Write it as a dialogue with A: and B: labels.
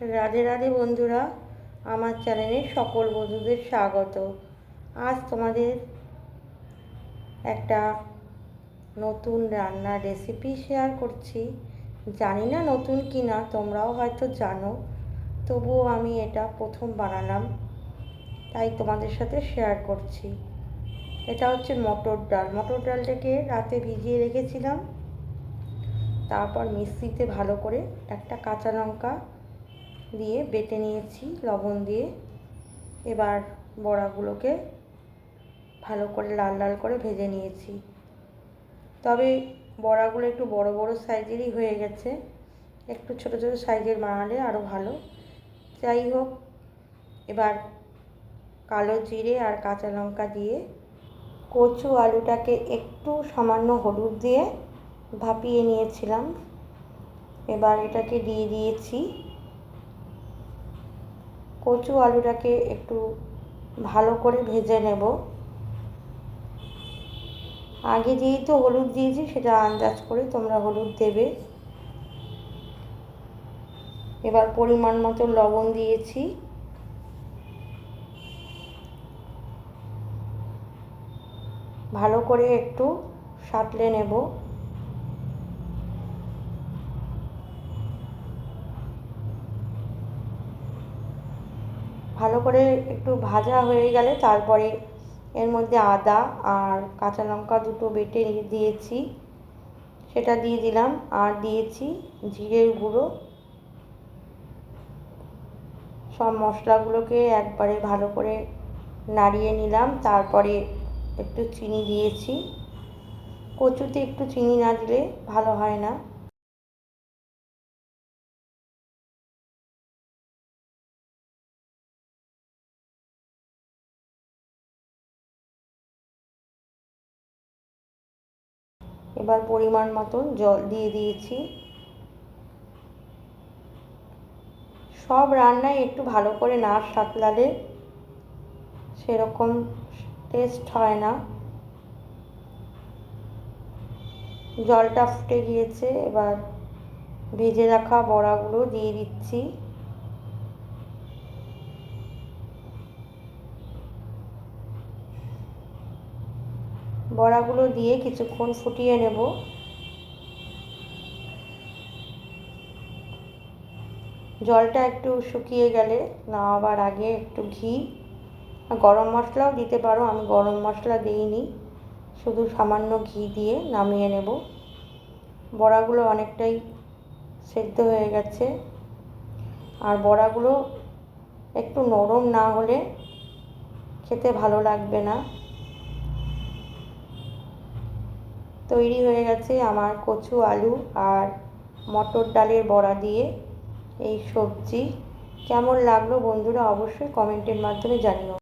A: রাধে রাধে বন্ধুরা, আমার চ্যানেলে সকল বন্ধুদের স্বাগত। আজ তোমাদের একটা নতুন রান্নার রেসিপি শেয়ার করছি। জানি না নতুন কি না তোমরাও হয়তো জানো। তবুও আমি এটা প্রথম বানালাম, তাই তোমাদের সাথে শেয়ার করছি। এটা হচ্ছে মটর ডাল। মটর ডালটাকে রাতে ভিজিয়ে রেখেছিলাম। তারপর মিক্সিতে ভালো করে একটা কাঁচা লঙ্কা দিয়ে বেটে নিয়েছি লবণ দিয়ে। এবার বড়াগুলোকে ভালো করে লাল লাল করে ভেজে নিয়েছি। তবে বড়াগুলো একটু বড় বড় সাইজেরই হয়ে গেছে। একটু ছোট ছোট সাইজের বানালে আরও ভালো। যাই হোক, এবার কালো জিরে আর কাঁচা লঙ্কা দিয়ে কচু আলুটাকে একটু সামান্য হলুদ দিয়ে ভাপিয়ে নিয়েছিলাম। এবার এটাকে দিয়ে দিয়েছি কচু আলুটাকে একটু ভালো করে ভেজে নেব। আগে যেহেতু হলুদ দিয়েছি, সেটা আন্দাজ করে তোমরা হলুদ দেবে। এবার পরিমাণ মতো লবণ দিয়েছি। ভালো করে একটু সাঁতলে নেব। ভালো করে একটু ভাজা হয়ে গেলে তারপরে এর মধ্যে আদা আর কাঁচা লঙ্কা দুটো বেটে দিয়েছি। সেটা দিয়ে দিলাম আর দিয়েছি জিরের গুঁড়ো। সব মশলাগুলোকে একবারে ভালো করে নাড়িয়ে নিলাম। তারপরে একটু চিনি দিয়েছি। কচুতে একটু চিনি না দিলে ভালো হয় না। এবার পরিমাণ মতন জল দিয়ে দিয়েছি। সব রান্নায় একটু ভালো করে না সাতলালে সেরকম টেস্ট হয় না। জলটা ফুটে গিয়েছে, এবার ভেজে রাখা বড়াগুলো দিয়ে দিচ্ছি। বড়াগুলো দিয়ে কিছুক্ষণ ফুটিয়ে নেব। জলটা একটু শুকিয়ে গেলে নামাবার আগে একটু ঘি। গরম মশলাও দিতে পারো, আমি গরম মশলা দিইনি। শুধু সামান্য ঘি দিয়ে নামিয়ে নেব। বড়াগুলো অনেকটাই সেদ্ধ হয়ে গেছে। আর বড়াগুলো একটু নরম না হলে খেতে ভালো লাগবে না। তৈরি হয়ে গেছে আমার কচু আলু আর মটর ডালের বড়া দিয়ে এই সবজি। কেমন লাগল বন্ধুরা অবশ্যই কমেন্টের মাধ্যমে জানিও।